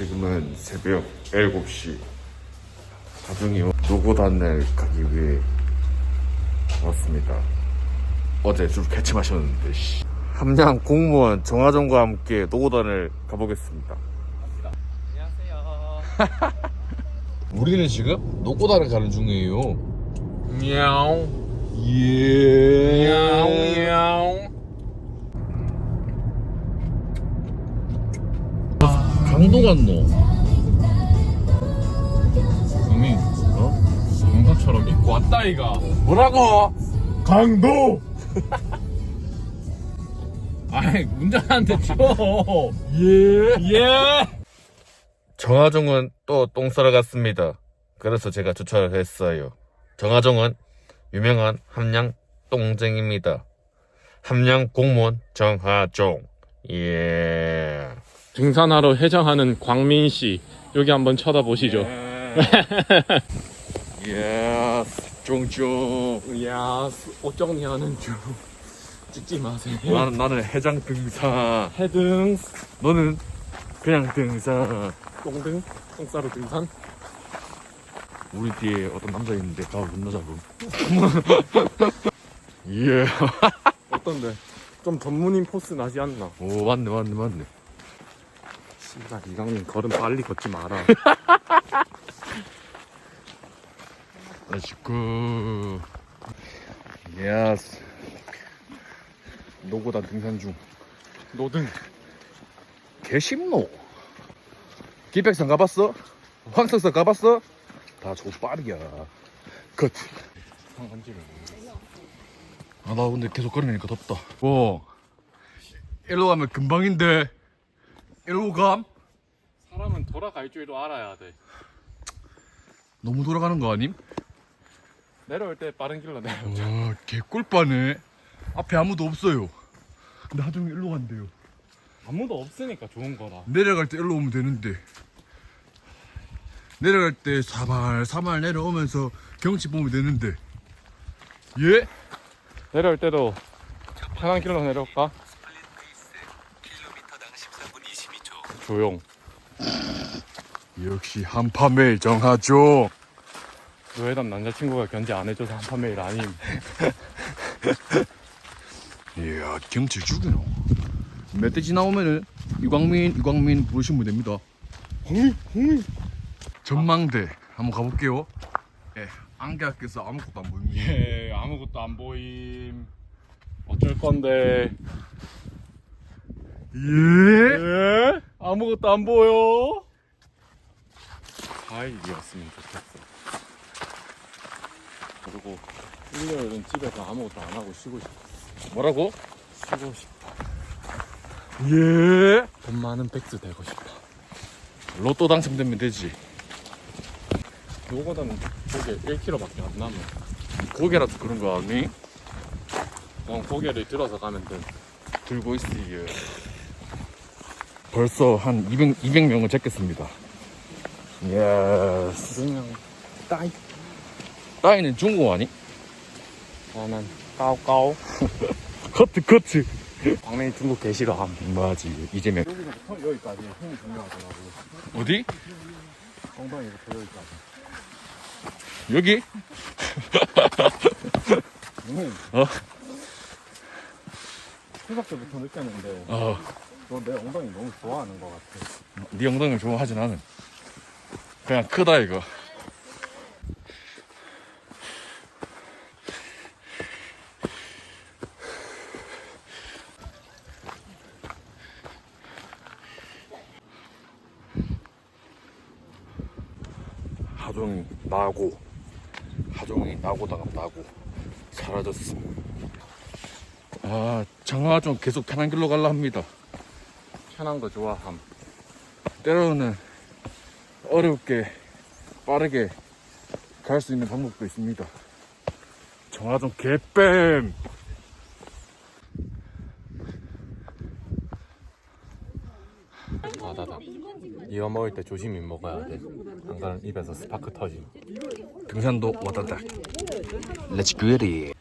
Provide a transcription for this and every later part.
지금은 새벽 7시 하중이 노고단을 가기 위해 왔습니다 어제 술 개치 마셨는데 씨. 함양 공무원 정하정과 함께 노고단을 가보겠습니다 안녕하세요. 우리는 지금 노고단을 가는 중이에요 냐옹. 예 냐옹. 강 도 갔노 형님, 어? 강도처럼 입고 왔다 이가. 뭐라고? 강도 아이 운전한테 줘. 예 예. 정하종은 또 똥 싸러 갔습니다. 그래서 제가 주차를 했어요. 정하종은 유명한 함양 똥쟁입니다. 함양 공무원 정하종. 예. 등산하러 해장하는 광민 씨 여기 한번 쳐다보시죠. 예. 종종. 이야 옷 정리하는 중. 찍지 마세요. 나는, 나는 해장 등산. 해등 너는 그냥 등산. 똥등 똥싸러 등산. 우리 뒤에 어떤 남자 있는데 건너 잡음. 예. 어떤데? 좀 전문인 포스 나지 않나? 오 맞네 맞네 맞네. 씨발 이강민 걸음 빨리 걷지 마라. 아시고 예스 노고단 등산 중 노등. 개심노 기백산 가봤어? 황석산 가봤어? 다 족빠리야 끝 상관지를. 아나 근데 계속 걸으니까 덥다 뭐 일로 가면 금방인데 일로 감? 사람은 돌아갈 줄도 알아야 돼. 너무 돌아가는 거 아님? 내려올 때 빠른 길로 내려. 와 개꿀빠네 앞에 아무도 없어요 근데 하정이 일로 간대요 아무도 없으니까 좋은 거라. 내려갈 때 일로 오면 되는데 내려갈 때 사발 사발 내려오면서 경치 보면 되는데 예? 내려올 때도 편한 길로 내려올까? 조용. 역시 한파메일 정하죠 노예단 남자친구가 견제 안 해줘서 한판 메일 아님. 이야 경치 죽이노 멧돼지 나오면은 유광민 유광민 부르시면 됩니다. 전망대 한번 가볼게요 예 안개 껴서 아무것도 안 보입니다 예 아무것도 안 보임. 어쩔 건데. 예? 예? 아무것도 안 보여. 과일이었으면 좋겠어. 그리고 일요일은 집에서 아무것도 안 하고 쉬고 싶어. 뭐라고? 쉬고 싶어. 예돈 많은 백수 되고 싶어. 로또 당첨되면 되지 요거는 저게 1kg밖에 안 남아. 고개라서 그런 거 아니? 넌 고개를 들어서 가면 돼. 들고 있어요. 벌써 한 200, 200명을 잡겠습니다. 예스. 그냥 따이. 따이는 중국 아니? 나는 까오까오. 커트, 커트. 광명이 중국 개 싫어함. 맞지, 이재명. 여기서부터 여기까지 힘이 중요하더라고. 어디? 엉덩이부터 여기까지. 여기? 응. 어? 추석 때부터 느꼈는데 어, 너내 엉덩이 너무 좋아하는 것 같아. 네 엉덩이를 좋아하진 않은. 그냥 크다, 이거. 하종이 나고 하종이 나고다가 나고 사라졌음. 아 장하종 계속 편한 길로 갈라 합니다. 편한 거 좋아함. 때로는 어렵게 빠르게 갈 수 있는 방법도 있습니다. 정하종 개뺨. 아다다. 이거 먹을 때 조심히 먹어야 돼. 항상 입에서 스파크 터짐. 등산도 와다닥. Let's get it.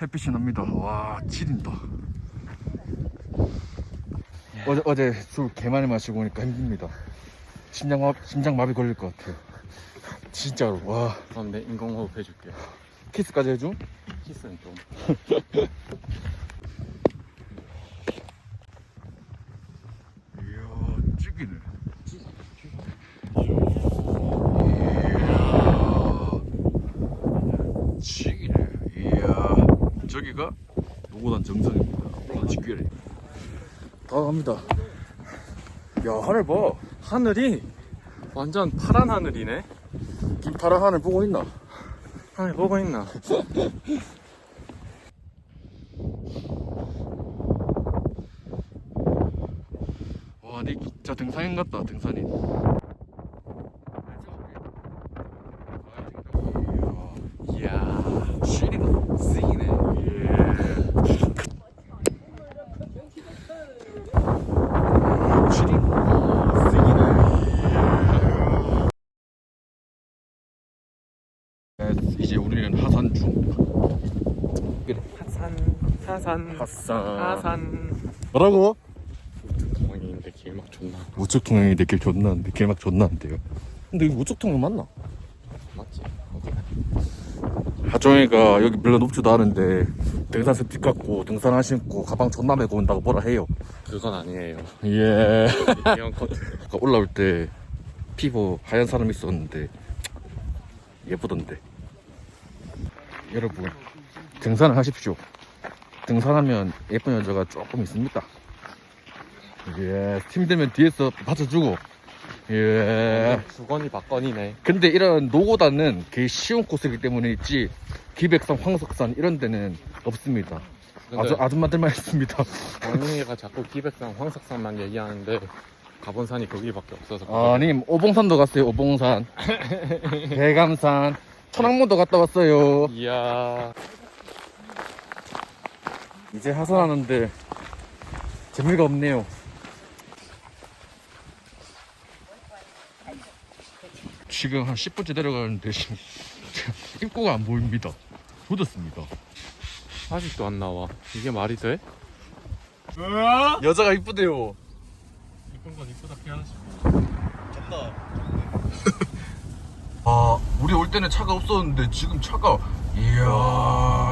햇빛이 납니다. 와, 지린다. 어제 어제 술 개 많이 마시고 오니까 힘듭니다. 심장 마 심장 마비 걸릴 것 같아요. 진짜로 와 그럼 내 인공호흡 해줄게. 키스까지 해줘? 키스는 좀. 이야 찌기네. 이야 찌기네. 이야 저기가 노고단 정상입니다. 직결이. 다 갑니다. 야 하늘 봐. 하늘이 완전 파란 하늘이네. 김파란 하늘 보고 있나? 하늘 보고 있나? 와, 니 진짜 등산인 같다, 등산인. 이야. 쉬리다. 쓰이네. 쉬리. 네, 이제 우리는 하산 중. 하산, 사산, 하산. 하산. 뭐라고? 동원이인데 길막 존나 우측 통행인데 길 존나 한데 길막 존나 한데요. 근데 여기 우측 통행 맞나? 맞지? 하정이가 여기 별로 높지도 않은데 등산 스 틱 갖고 등산 화 신고 가방 존나 메고 온다고 뭐라 해요. 그건 아니에요. 예. 이형 커트. 아까 올라올 때 피부 하얀 사람 있었는데 예쁘던데 여러분 등산을 하십시오. 등산하면 예쁜 여자가 조금 있습니다. 예 힘들면 뒤에서 받쳐주고 예. 주거니 박건이네. 근데 이런 노고단은 그 쉬운 코스이기 때문에 있지 기백산 황석산 이런 데는 없습니다. 아주 아줌마들만 있습니다. 원웅이가 자꾸 기백산, 황석산만 얘기하는데 가본 산이 거기밖에 없어서. 아님 오봉산도 갔어요 오봉산. 대감산. 천왕문도 갔다 왔어요. 이야. 이제 하산하는데 재미가 없네요. 지금 한 10분째 내려가는데 지금 입구가 안 보입니다. 묻었습니다. 아직도 안 나와. 이게 말이 돼? 여자가 이쁘대요. 이쁜 건 이쁘다 피하지. 아 우리 올 때는 차가 없었는데 지금 차가 이야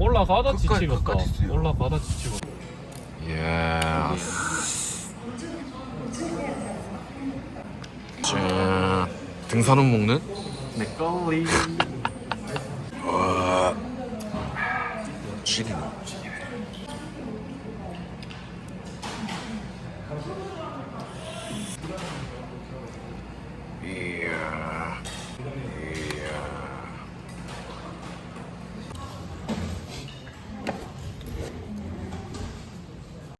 올라가다 끝까지, 지치겠다. 끝까지. 올라가다 지치겠다. 이야 자 등산은 먹는 내 거리. 와 지리네